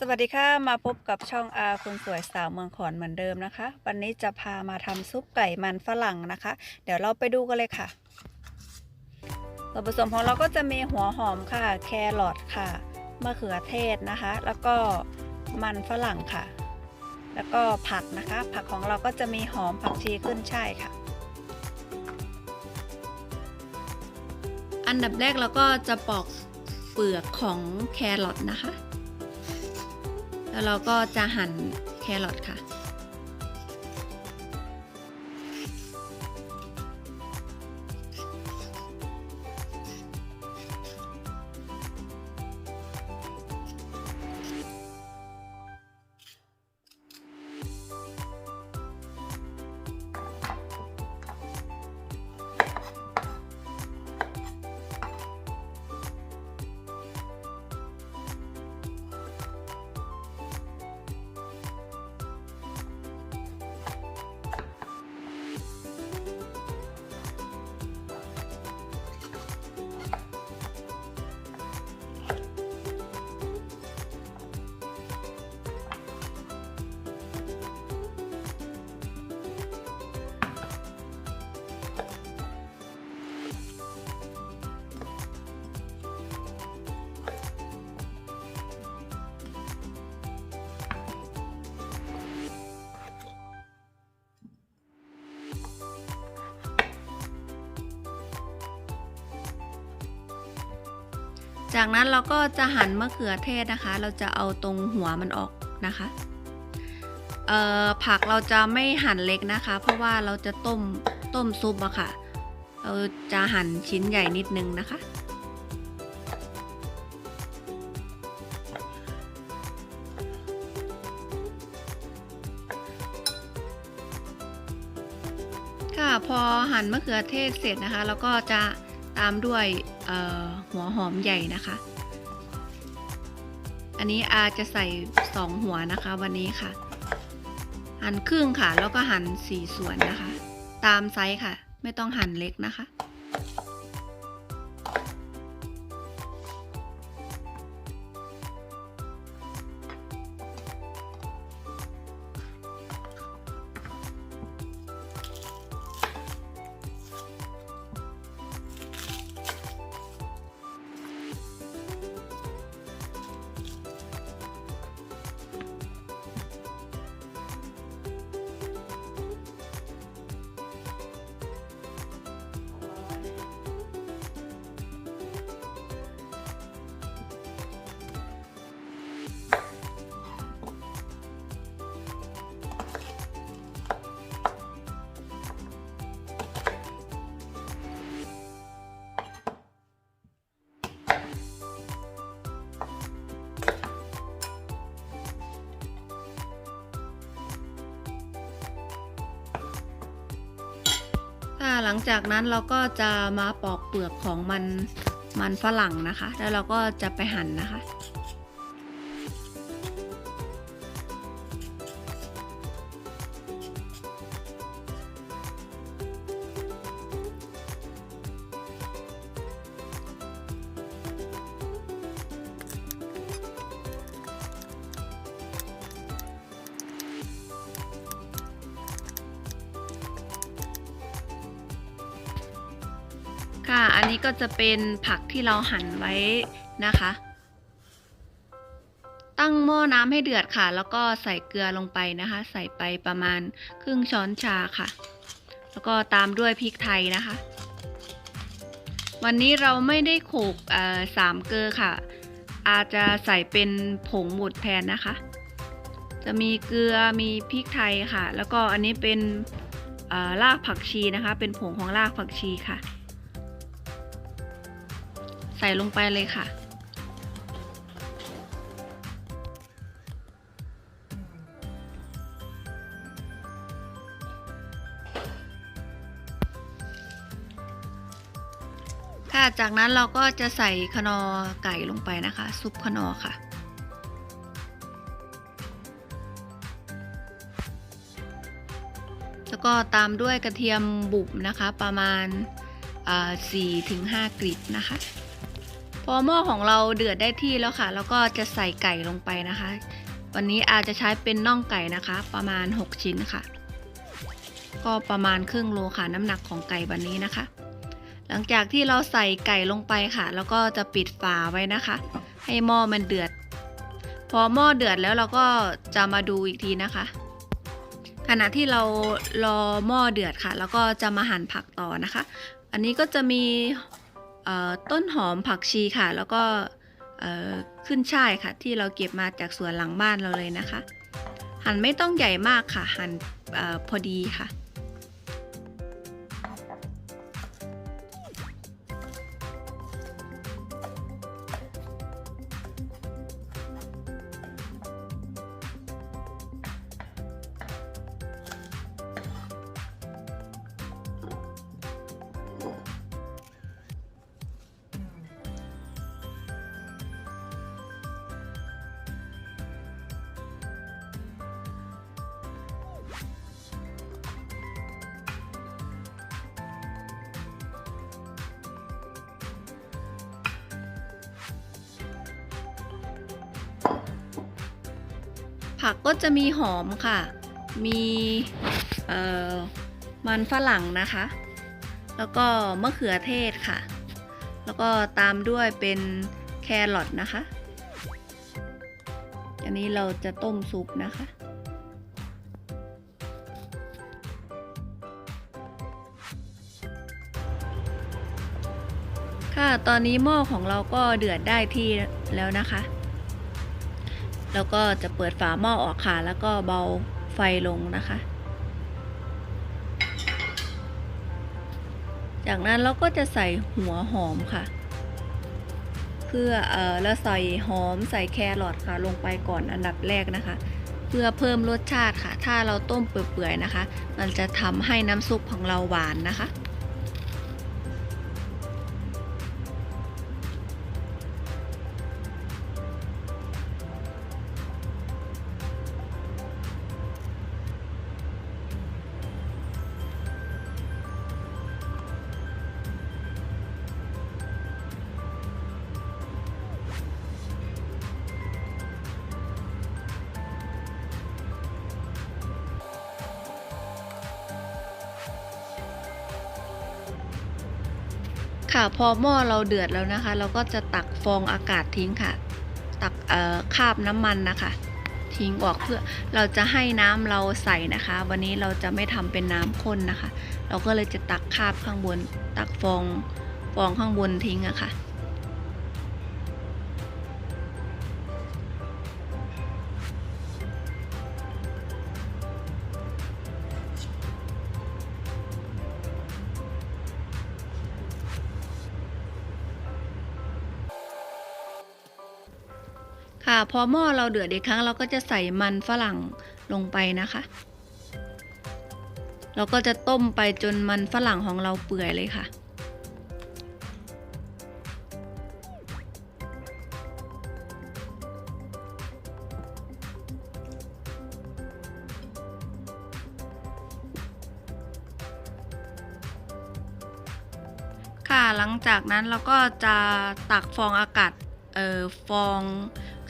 สวัสดีค่ะมาพบกับช่องอาคนสวยสาวเมืองขอนเหมือนเดิมนะคะ วันนี้จะพามาทำซุปไก่มันฝรั่งนะคะ เดี๋ยวเราไปดูกันเลยค่ะส่วนผสมของเราก็จะมีหัวหอมค่ะ แครอทค่ะมะเขือเทศนะคะ แล้วก็มันฝรั่งค่ะ แล้วก็ผักนะคะ ผักของเราก็จะมีหอมผักชีขึ้นช่ายค่ะ อันดับแรกเราก็จะปอกเปลือกของแครอทนะคะ แล้วเราก็จะหั่นแครอทค่ะ จากนั้นเราก็จะหั่นมะเขือเทศนะคะ เราจะเอาตรงหัวมันออกนะคะเอ่อผักเราจะไม่หั่นเล็กนะคะ เพราะว่าเราจะต้มต้มซุปอะค่ะ เราจะหั่นชิ้นใหญ่นิดนึงนะคะ ค่ะพอหั่นมะเขือเทศเสร็จนะคะแล้วก็จะ ตามด้วยหัวหอมใหญ่นะคะ อันนี้อาจะใส่สองหัวนะคะวันนี้ค่ะ หั่นครึ่งค่ะ แล้วก็หั่นสี่ส่วนนะคะ ตามไซส์ค่ะ ไม่ต้องหั่นเล็กนะคะ ค่ะหลังจากนั้นเราก็จะมาปอกเปลือกของมันมันฝรั่งนะคะ แล้วเราก็จะไปหั่นนะคะ ค่ะ อันนี้ก็จะเป็นผักที่เราหั่นไว้นะคะ ตั้งหม้อน้ำให้เดือดค่ะ แล้วก็ใส่เกลือลงไปนะคะ ใส่ไปประมาณครึ่งช้อนชาค่ะ แล้วก็ตามด้วยพริกไทยนะคะ วันนี้เราไม่ได้โขลกสามเกลือค่ะ อาจจะใส่เป็นผงหมุดแทนนะคะ จะมีเกลือมีพริกไทยค่ะ แล้วก็อันนี้เป็นรากผักชีนะคะ เป็นผงของรากผักชีค่ะ ส่ลงไปเลยค่ะ ค่ะจากนั้นเราก็จะใส่คนอไก่ลงไปนะคะ ซุปคนอค่ะแล้วก็ตามด้วยกระเทียมบุบนะคะประมาณ4ถึง5กลีบนะคะ พอหม้อของเราเดือดได้ที่แล้วค่ะ แล้วก็จะใส่ไก่ลงไปนะคะ วันนี้อาจจะใช้เป็นน่องไก่นะคะ ประมาณ 6 ชิ้นค่ะ ก็ประมาณครึ่งโลค่ะน้ำหนักของไก่วันนี้นะคะ หลังจากที่เราใส่ไก่ลงไปค่ะ แล้วก็จะปิดฝาไว้นะคะ ให้หม้อมันเดือด พอหม้อเดือดแล้วเราก็จะมาดูอีกทีนะคะ ขณะที่เรารอหม้อเดือดค่ะ แล้วก็จะมาหั่นผักต่อนะคะ อันนี้ก็จะมี ต้นหอมผักชีค่ะ แล้วก็ขึ้นช่ายค่ะ ที่เราเก็บมาจากสวนหลังบ้านเราเลยนะคะ หั่นไม่ต้องใหญ่มากค่ะ หั่นพอดีค่ะ ผักก็จะมีหอมค่ะ มีมันฝรั่งนะคะ แล้วก็มะเขือเทศค่ะ แล้วก็ตามด้วยเป็นแครอทนะคะ อันนี้เราจะต้มซุปนะคะค่ะ ตอนนี้หม้อของเราก็เดือดได้ที่แล้วนะคะ แล้วก็จะเปิดฝาหม้อออกค่ะ แล้วก็เบาไฟลงนะคะ จากนั้นเราก็จะใส่หัวหอมค่ะ เพื่อเออแล้วใส่หอมใส่แครอทค่ะ ลงไปก่อนอันดับแรกนะคะ เพื่อเพิ่มรสชาติค่ะ ถ้าเราต้มเปื่อยๆนะคะ มันจะทำให้น้ำซุปของเราหวานนะคะ ค่ะพอหม้อเราเดือดแล้วนะคะ เราก็จะตักฟองอากาศทิ้งค่ะ ตักคาบน้ำมันนะคะ ทิ้งออกเพื่อเราจะให้น้ำเราใส่นะคะ วันนี้เราจะไม่ทำเป็นน้ำข้นนะคะ เราก็เลยจะตักคาบข้างบน ตักฟองฟองข้างบนทิ้งอะค่ะ ค่ะพอหม้อเราเดือดอีกครั้งเราก็จะใส่มันฝรั่งลงไปนะคะ เราก็จะต้มไปจนมันฝรั่งของเราเปื่อยเลยค่ะ ค่ะหลังจากนั้นเราก็จะตักฟองอากาศ ออฟอง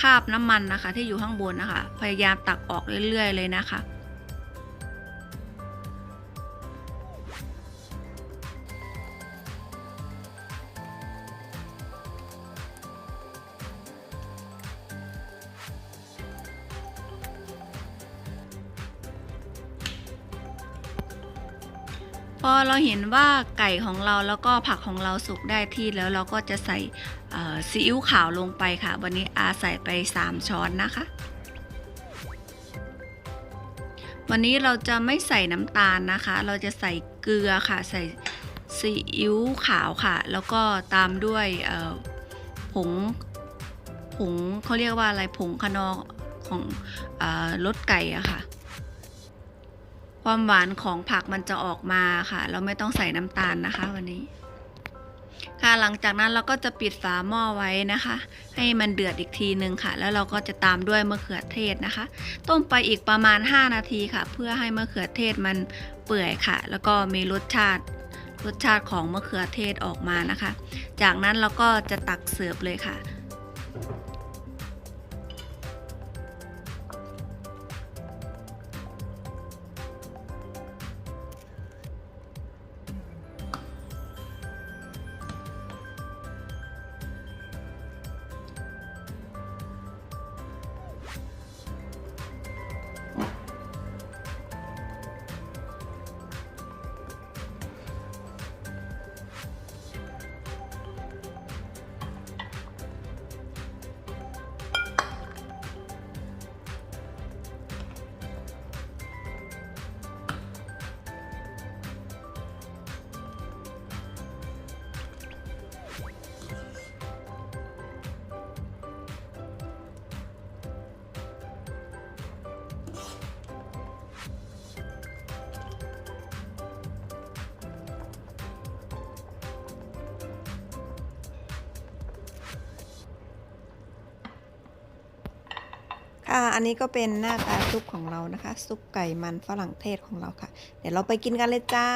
คราบน้ำมันนะคะ ที่อยู่ข้างบนนะคะ พยายามตักออกเรื่อยๆเลยนะคะ พอเราเห็นว่าไก่ของเราแล้วก็ผักของเราสุกได้ที่แล้วเราก็จะใส่ซีอิ๊วขาวลงไปค่ะ วันนี้อาใส่ไป 3 ช้อนนะคะ วันนี้เราจะไม่ใส่น้ำตาลนะคะ เราจะใส่เกลือค่ะ ใส่ซีอิ๊วขาวค่ะ แล้วก็ตามด้วยผงผงเขาเรียกว่าอะไรผงคะนอของรสไก่อะค่ะ ความหวานของผักมันจะออกมาค่ะ เราไม่ต้องใส่น้ำตาลนะคะวันนี้ ค่ะหลังจากนั้นเราก็จะปิดฝาหม้อไว้นะคะ ให้มันเดือดอีกทีนึงค่ะ แล้วเราก็จะตามด้วยมะเขือเทศนะคะ ต้มไปอีกประมาณ 5 นาทีค่ะ เพื่อให้มะเขือเทศมันเปื่อยค่ะ แล้วก็มีรสชาติรสชาติของมะเขือเทศออกมานะคะ จากนั้นเราก็จะตักเสิร์ฟเลยค่ะ ค่ะ อันนี้ก็เป็นหน้าตาซุปของเรานะคะ ซุปไก่มันฝรั่งเทศของเราค่ะ เดี๋ยวเราไปกินกันเลยจ้า